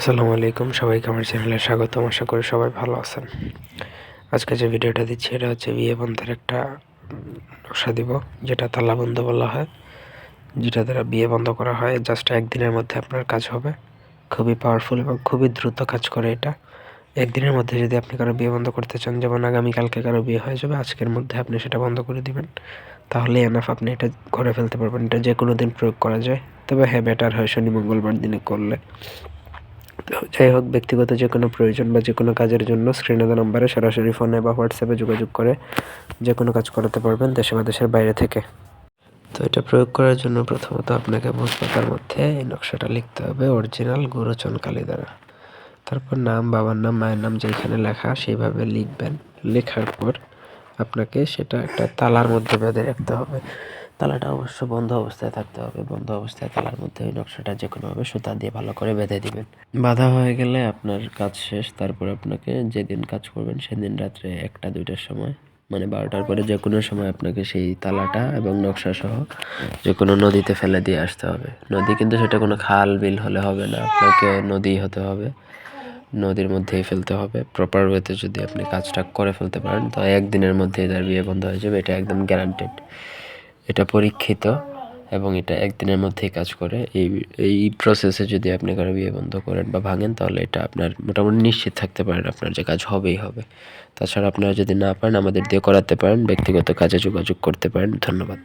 আসসালামু আলাইকুম, সবাইকে আমার চ্যানেলে স্বাগতম, আশা করি সবাই ভালো আছেন। আজকে যে ভিডিওটা দিচ্ছি, এটা হচ্ছে বিয়ে বন্ধের একটা নকশা দিব, যেটা তালা বন্ধ বলা হয়, যেটা দ্বারা বিয়ে বন্ধ করা হয়। জাস্ট একদিনের মধ্যে আপনার কাজ হবে। খুবই পাওয়ারফুল এবং খুবই দ্রুত কাজ করে এটা। একদিনের মধ্যে যদি আপনি কারও বিয়ে বন্ধ করতে চান, যেমন আগামীকালকে কারও বিয়ে হয়ে যাবে, আজকের মধ্যে আপনি সেটা বন্ধ করে দিবেন। তাহলে এনাফ আপনি এটা করে ফেলতে পারবেন। এটা যে কোনো দিন প্রয়োগ করা যায়। তবে হ্যাঁ বেটার হয় শনি, মঙ্গলবার দিনে করলে। যাই হোক, ব্যক্তিগত যে কোনো প্রয়োজন বা যে কোনো কাজের জন্য স্ক্রিনে দেওয়া নম্বরে সরাসরি ফোনে বা হোয়াটসঅ্যাপে যোগাযোগ করে যে কোনো কাজ করাতে পারবেন দেশে বা দেশের বাইরে থেকে। তো এটা প্রয়োগ করার জন্য প্রথমত আপনাকে ভোজপাতার মধ্যে এই নকশাটা লিখতে হবে অরিজিনাল গুরুচন কালী দ্বারা। তারপর নাম, বাবার নাম, মায়ের নাম যেখানে লেখা সেইভাবে লিখবেন। লেখার পর আপনাকে সেটা একটা তালার মধ্যে বেঁধে রাখতে হবে। তালাটা অবশ্য বন্ধ অবস্থায় থাকতে হবে। বন্ধ অবস্থায় তালার মধ্যে ওই নকশাটা যে কোনোভাবে সুতা দিয়ে ভালো করে বেঁধে দিবেন। বাধা হয়ে গেলে আপনার কাজ শেষ। তারপর আপনাকে যেদিন কাজ করবেন সেদিন রাত্রে একটা, দুইটার সময় মানে বারোটার পরে যে কোনো সময় আপনাকে সেই তালাটা এবং নকশা সহ যে কোনো নদীতে ফেলে দিয়ে আসতে হবে। নদী কিন্তু সেটা কোনো খাল, বিল হলে হবে না। আপনাকে নদী হতে হবে। নদীর মধ্যেই ফেলতে হবে। প্রপার ওয়েতে যদি আপনি কাজটা করে ফেলতে পারেন, তো একদিনের মধ্যেই তার বিয়ে বন্ধ হয়ে যাবে। এটা একদম গ্যারান্টেড এটা পরীক্ষিত এবং এটা একদিনের মধ্যেই কাজ করে। এই এই প্রসেসে যদি আপনি কারও বিয়ে বন্ধ করেন বা ভাঙেন, তাহলে এটা আপনার মোটামুটি নিশ্চিত থাকতে পারেন আপনার যে কাজ হবেই হবে। তাছাড়া আপনারা যদি না পারেন, আমাদের দিয়ে করাতে পারেন, ব্যক্তিগত কাজে যোগাযোগ করতে পারেন। ধন্যবাদ।